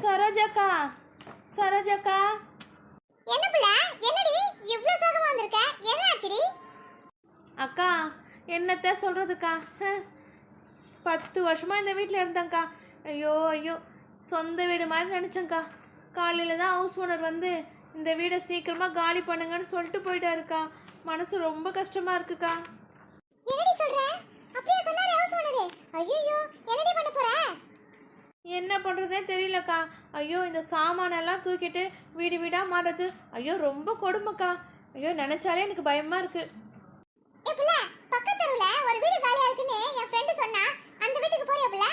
சரோஜாக்கா சரோஜாக்கா. என்ன புள்ள? என்னடி? இவ்ளோ சோகமா வந்திருக்க? என்ன ஆச்சுடி? அக்கா என்னத்த சொல்கிறதுக்கா பத்து வருஷமா இந்த வீட்டில் இருந்தேங்க்கா ஐயோ ஐயோ சொந்த வீடு மாதிரி நினச்சேங்க்கா காலையில் தான் ஹவுஸ் ஓனர் வந்து இந்த வீடை சீக்கிரமாக காலி பண்ணுங்கன்னு சொல்லிட்டு போயிட்டாருக்கா. மனசு ரொம்ப கஷ்டமாக இருக்குக்கா. என்னடி சொல்ற? அப்படியே சொன்னாரு ஹவுஸ் ஓனரு ஐயோ என்ன பண்ணுறதே தெரியலக்கா. ஐயோ இந்த சாமானெல்லாம் தூக்கிட்டு வீடு வீடாக மாறுறது. ஐயோ ரொம்ப கொடுமைக்கா. ஐயோ நினச்சாலே எனக்கு பயமாக இருக்குது ஏ புள்ள பக்கத்து தெருவுல ஒரு வீடு காலியா இருக்குன்னு என் ஃப்ரெண்ட் சொன்னா அந்த வீட்டுக்கு போறியா புள்ள?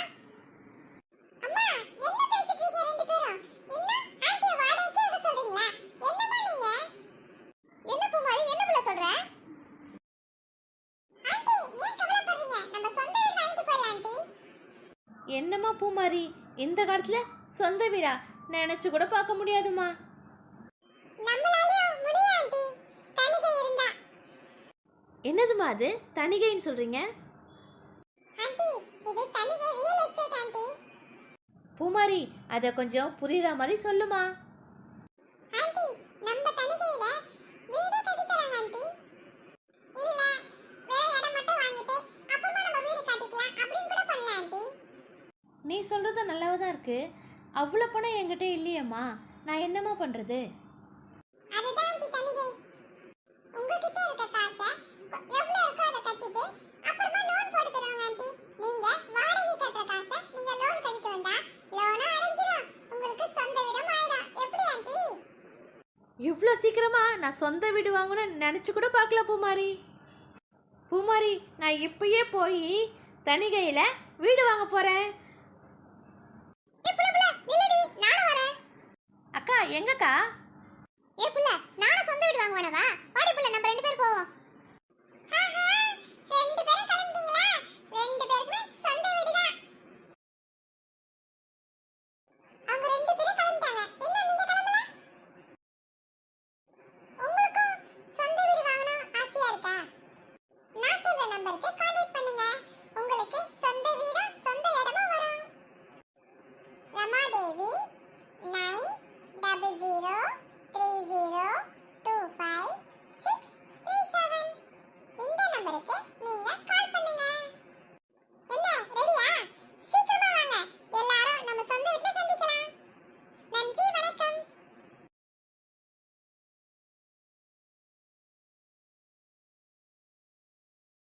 அம்மா என்ன பேசிட்டு இருக்கீங்க ரெண்டு பேரும்? என்ன? ஆன்ட்டி வாடகைக்கு எடு சொல்றீங்களா? என்னம்மா நீங்க? என்ன பூமாரி என்ன புள்ள சொல்ற? ஆன்ட்டி ஏன் கவலைப்படுறீங்க? நம்ம சொந்த வீடு வாங்கிட்டு போயிடலாம் ஆன்ட்டி என்னம்மா பூமாரி? இந்த காலத்தில் சொந்த வீடா? நினச்சி கூட பார்க்க முடியாதுமா என்னதுமா அது? தணிகைன்னு ஆன்ட்டி பூமாரி அதை கொஞ்சம் புரியுற மாதிரி சொல்லுமா. நீ சொல்கிறது நல்லாவா தான் இருக்குது அவ்வளோ பணம் என்கிட்ட இல்லையேம்மா. நான் என்னம்மா பண்ணுறது இவ்வளோ சீக்கிரமா நான் சொந்த வீடு வாங்கணும்னு நினச்சி கூட பார்க்கல பூமாரி. பூமாரி நான் இப்பயே போய் தணிகையில் வீடு வாங்க போகிறேன் எங்கக்கா? ஏ புள்ள நானும் சொந்த வீடு வாங்குவானவா? பாடி புள்ள நம்ம ரெண்டு பேர் போவோம். ரெண்டு பேரும் கிளம்பிட்டீங்களா? ரெண்டு பேருக்குமே சொந்த வீடு ரெண்டு பேரும் கிளம்பிட்டாங்க. உங்களுக்கு சொந்த வீடு வாங்கணும் ஆசையா நான் சொல்ற நம்பருக்கு call zero three zero two five six three seven இந்த நம்பருக்கு நீங்கள்